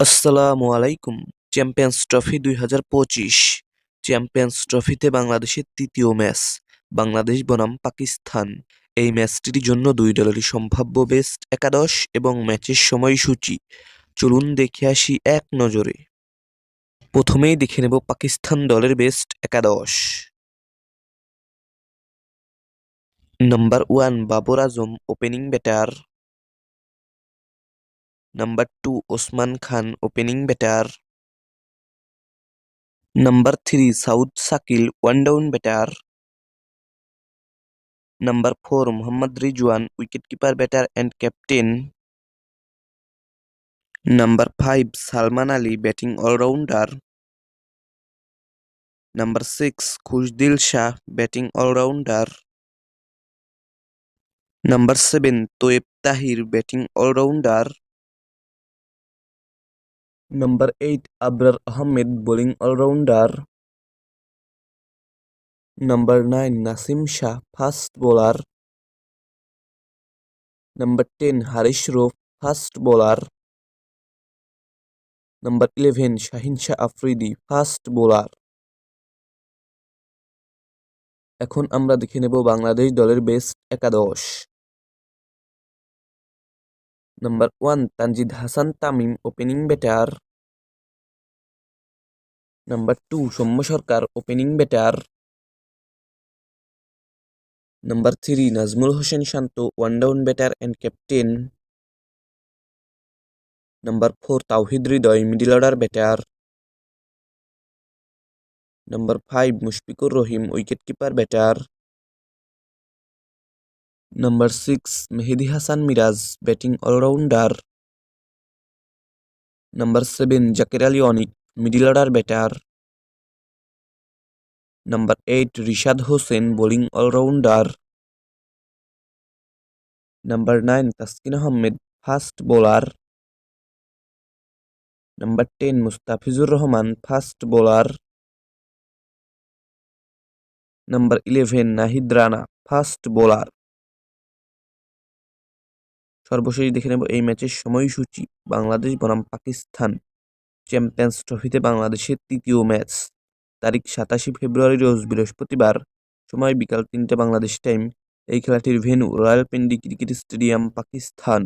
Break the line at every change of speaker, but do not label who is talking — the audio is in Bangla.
আসসালামু আলাইকুম, চ্যাম্পিয়ন্স ট্রফি দুই হাজার পঁচিশ। চ্যাম্পিয়ন্স ট্রফিতে বাংলাদেশের তৃতীয় ম্যাচ, বাংলাদেশ বনাম পাকিস্তান। এই ম্যাচটির জন্য দুই দলেরই সম্ভাব্য বেস্ট একাদশ এবং ম্যাচের সময়সূচি। চলুন দেখে আসি এক নজরে। প্রথমেই দেখে নেব পাকিস্তান দলের বেস্ট একাদশ। Number one Babar Azam opening batter number two Usman Khan opening batter number three Saud Shakeel one down batter number four Mohammad Rizwan wicketkeeper batter and captain number five Salman Ali batting all rounder number six Khushdil Shah batting all rounder number seven Tayyab Tahir batting all rounder number eight Abrar Ahmed bowling all rounder number nine Naseem Shah fast bowler number ten Haris Rauf fast bowler number eleven Shaheen Shah Afridi fast bowler এখন আমরা দেখে নেব বাংলাদেশ দলের বেস্ট একাদশ। Number one Tanzid Hasan Tamim opening batter number two Soumya Sarkar opening batter number three Najmul Hossain Shanto one down batter and captain number four Towhid Hridoy middle order batter number five Mushfiqur Rahim wicketkeeper batter number six Mehedi Hasan Miraz batting all rounder number seven Jaker Ali Anik middle order batter number eight Rishad Hossain bowling all rounder number nine Taskin Ahmed fast bowler number ten Mustafizur Rahman fast bowler number eleven Nahid Rana fast bowler সর্বশেষ দেখে নেব এই ম্যাচের সময়সূচি। বাংলাদেশ বনাম পাকিস্তান চ্যাম্পিয়ন্স ট্রফিতে বাংলাদেশের তৃতীয় ম্যাচ। তারিখ সাতাশে ফেব্রুয়ারি রোজ বৃহস্পতিবার। সময় বিকাল তিনটে বাংলাদেশ টাইম এই খেলাটির venue Rawalpindi cricket stadium Pakistan.